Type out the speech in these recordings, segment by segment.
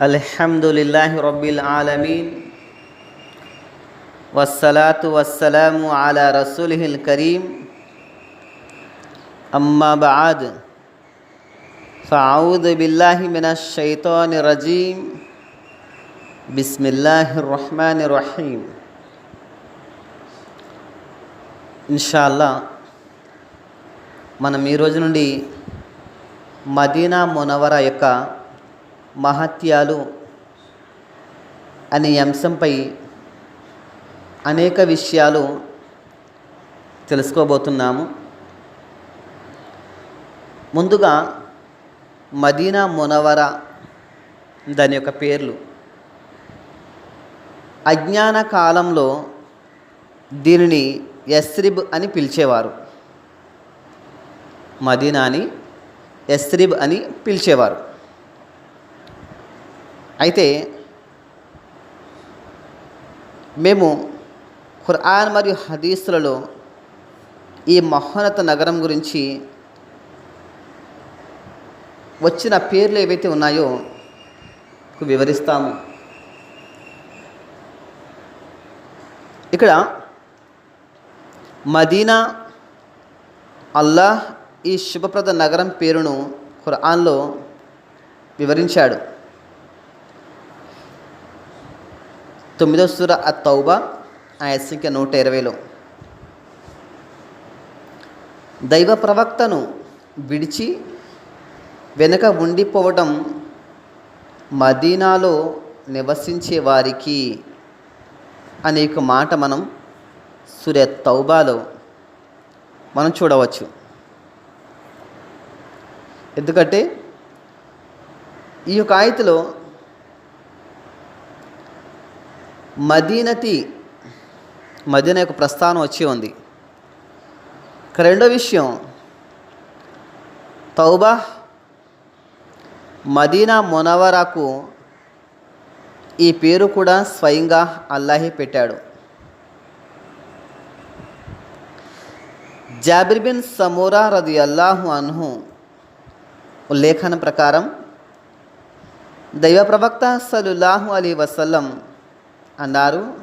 الحمد لله رب العالمين والصلاة والسلام على رسوله الكريم أما بعد فأعوذ بالله من الشيطان الرجيم بسم الله الرحمن الرحيم ఇన్షాల్లా మనం ఈ రోజు నుండి మదీనా మునవర యొక్క మహత్యాలు అనే అంశంపై అనేక విషయాలు తెలుసుకోబోతున్నాము. ముందుగా మదీనా మునవర దాని యొక్క పేర్లు. అజ్ఞాన కాలంలో దీనిని యస్రిబ్ అని పిలిచేవారు. మదీనాని యస్రిబ్ అని పిలిచేవారు. అయితే మేము ఖురాన్ మరియు హదీసులలో ఈ మహోన్నత నగరం గురించి వచ్చిన పేర్లు ఏవైతే ఉన్నాయో వివరిస్తాము. ఇక్కడ మదీనా అల్లాహ్ ఈ శుభప్రద నగరం పేరును ఖురాన్లో వివరించాడు. తొమ్మిదో సుర అ తౌబా ఆ సంఖ్య నూట ఇరవైలో. దైవ ప్రవక్తను విడిచి వెనుక ఉండిపోవడం మదీనాలో నివసించే వారికి అనే ఒక మాట మనం సూర్య తౌబాలో మనం చూడవచ్చు. ఎందుకంటే ఈ యొక్క ఆయతలో మదీనతి మదీన యొక్క ప్రస్థానం వచ్చి ఉంది. ఇక రెండో విషయం తౌబా మదీనా మొనవరాకు ఈ పేరు కూడా స్వయంగా అల్లాహే పెట్టాడు. జాబిర్ బిన్ సమూరా రది అల్లాహు అన్హు ఉల్లేఖన ప్రకారం దైవ ప్రవక్త సలుల్లాహు అలీ వసల్లం అన్నారు.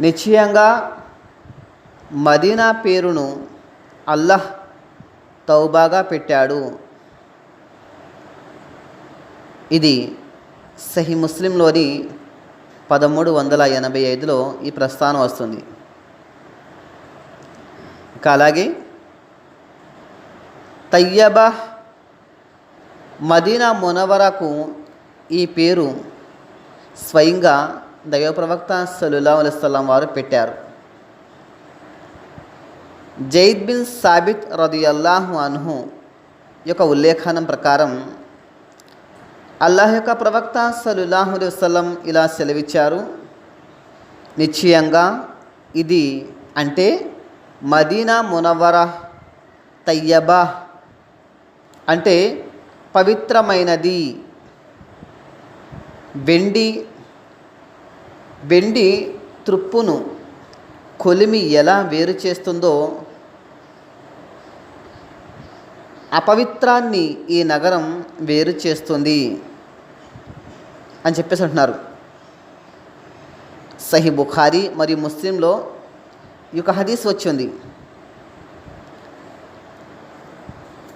నిశ్చయంగా మదీనా పేరును అల్లహ్ తౌబాగా పెట్టాడు. ఇది సహీ ముస్లింలోని పదమూడు వందల ఎనభై ఐదులో ఈ ప్రస్థానం వస్తుంది. ఇంకా అలాగే తయ్యబా మదీనా మునవరకు ఈ పేరు స్వయంగా దైవ ప్రవక్త సలుల్లా అలైస్లాం వారు పెట్టారు. జైద్ బిన్ సాబిత్ రదియల్లాహు అన్హు యొక్క ఉల్లేఖనం ప్రకారం అల్లాహ్ యొక్క ప్రవక్త సలుల్లాహు వసలం ఇలా సెలవిచ్చారు. నిశ్చయంగా ఇది అంటే మదీనా మునవర తయ్యబా అంటే పవిత్రమైనది వెండి వెండి త్రుప్పును కొలిమి ఎలా వేరు చేస్తుందో అపవిత్రాన్ని ఈ నగరం వేరు చేస్తుంది అని చెప్పేసి అంటున్నారు. సహి బుఖారీ మరియు ముస్లింలో ఈ యొక్క హదీస్ వచ్చింది.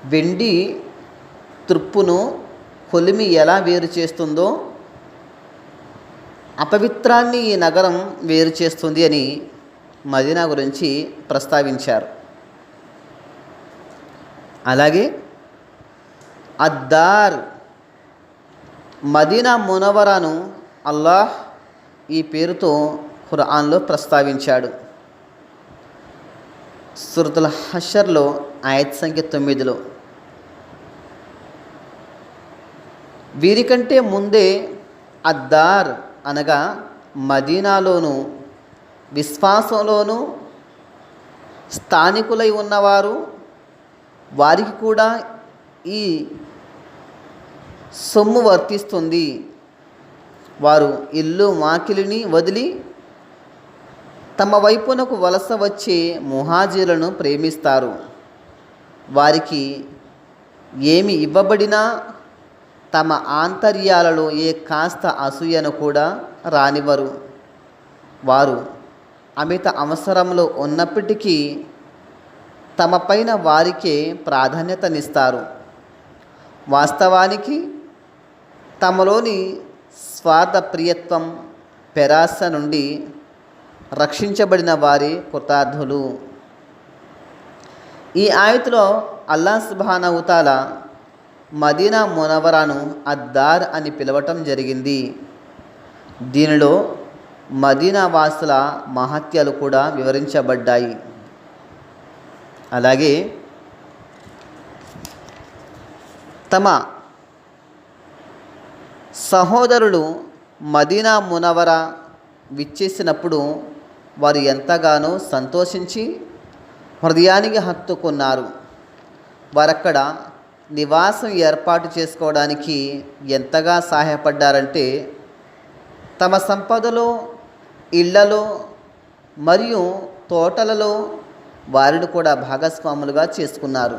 వెండి త్రుప్పును కొలిమి ఎలా వేరు చేస్తుందో అపవిత్రాన్ని ఈ నగరం వేరు చేస్తుంది అని మదీనా గురించి ప్రస్తావించారు. అలాగే అద్దార్ మదీనా మునవరాను అల్లాహ్ ఈ పేరుతో ఖురాన్లో ప్రస్తావించాడు. సురతుల హషర్లో ఆయత్ సంఖ్య తొమ్మిదిలో వీరికంటే ముందే అద్దార్ అనగా మదీనాలోను విశ్వాసంలోనూ స్థానికులై ఉన్నవారు వారికి కూడా ఈ సొమ్ము వర్తిస్తుంది. వారు ఇల్లు వాకిలిని వదిలి తమ వైపునకు వలస వచ్చే ముహాజీలను ప్రేమిస్తారు. వారికి ఏమి ఇవ్వబడినా తమ ఆంతర్యాలలో ఏ కాస్త అసూయను కూడా రానివ్వరు. వారు అమిత అవసరంలో ఉన్నప్పటికీ తమపైన వారికే ప్రాధాన్యతనిస్తారు. వాస్తవానికి తమలోని స్వార్థ ప్రియత్వం పెరాస నుండి రక్షించబడిన వారి కృతార్థులు. ఈ ఆయతలో అల్లా సుబానవుతాల మదీనా మునవరాను అద్దార్ అని పిలవటం జరిగింది. దీనిలో మదీనా వాసుల మహత్యాలు కూడా వివరించబడ్డాయి. అలాగే తమ సహోదరులు మదీనా మునవర విచ్చేసినప్పుడు వారు ఎంతగానో సంతోషించి హృదయానికి హత్తుకున్నారు. వారక్కడ నివాసం ఏర్పాటు చేసుకోవడానికి ఎంతగా సహాయపడ్డారంటే తమ సంపదలో ఇళ్ళలో మరియు తోటలలో వారిని కూడా భాగస్వాములుగా చేసుకున్నారు.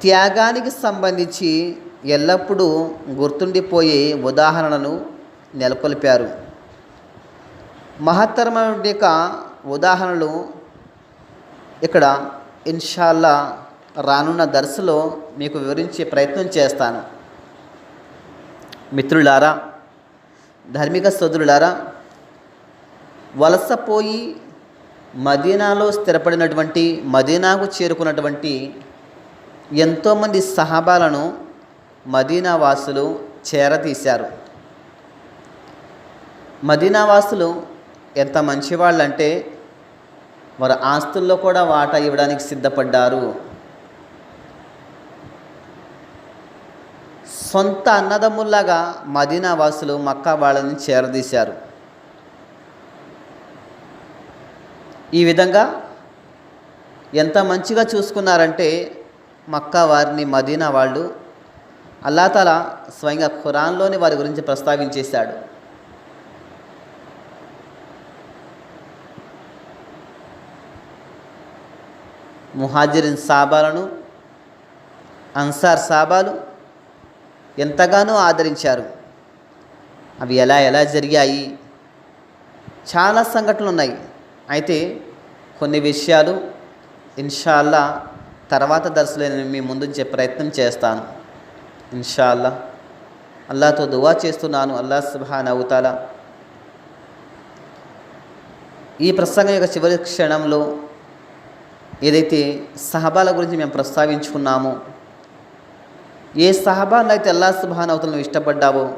త్యాగానికి సంబంధించి ఎల్లప్పుడూ గుర్తుండిపోయే ఉదాహరణను నెలకొల్పారు. మహత్తరమైన యొక్క ఉదాహరణలు ఇక్కడ ఇన్షాల్లా రానున్న దర్శలో మీకు వివరించే ప్రయత్నం చేస్తాను. మిత్రులారా ధార్మిక సోదరులారా వలసపోయి మదీనాలో స్థిరపడినటువంటి మదీనాకు చేరుకున్నటువంటి ఎంతోమంది సహాబాలను మదీనా వాసులు చేరతీశారు. మదీనా వాసులు ఎంత మంచివాళ్ళంటే వారి ఆస్తుల్లో కూడా వాటా ఇవ్వడానికి సిద్ధపడ్డారు. సొంత అన్నదమ్ముల్లాగా మదీనా వాసులు మక్కా వాళ్ళని చేరదీశారు. ఈ విధంగా ఎంత మంచిగా చూసుకున్నారంటే మక్కా వారిని మదీనా వాళ్ళు అల్లాతల స్వయంగా ఖురాన్లోని వారి గురించి ప్రస్తావించేశాడు. ముహాజిరిన్ సాబాలను అన్సార్ సాబాలు ఎంతగానో ఆదరించారు. అవి ఎలా ఎలా జరిగాయి? చాలా సంఘటనలు ఉన్నాయి అయితే కొన్ని విషయాలు ఇన్షాల్లా తర్వాత దర్శలో నేను మీ ముందు ప్రయత్నం చేస్తాను. ఇన్షాల్లా అల్లాతో దువా చేస్తున్నాను. అల్లా సుబాన్ అవుతాల ఈ ప్రసంగం యొక్క చివరి క్షణంలో ఏదైతే సహబాల గురించి మేము ప్రస్తావించుకున్నామో ఏ సహబాలను అయితే అల్లా సుబానవతలను ఇష్టపడ్డావో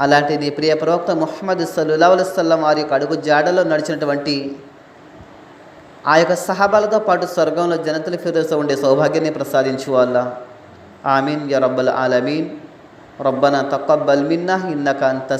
అలాంటి నీ ప్రియ ప్రవక్త ముహమ్మద్ సల్లా అలైస్లం వారి యొక్క అడుగు జాడలో నడిచినటువంటి ఆ యొక్క సహాబాలతో పాటు స్వర్గంలో జనతలు ఫిరోస ఉండే సౌభాగ్యాన్ని ప్రసాదించు వల్ల ఆమీన్ యా రబ్బల్ ఆలమీన్. రబ్బన తక్కబ్బల్ మిన్నా ఇన్నక అంత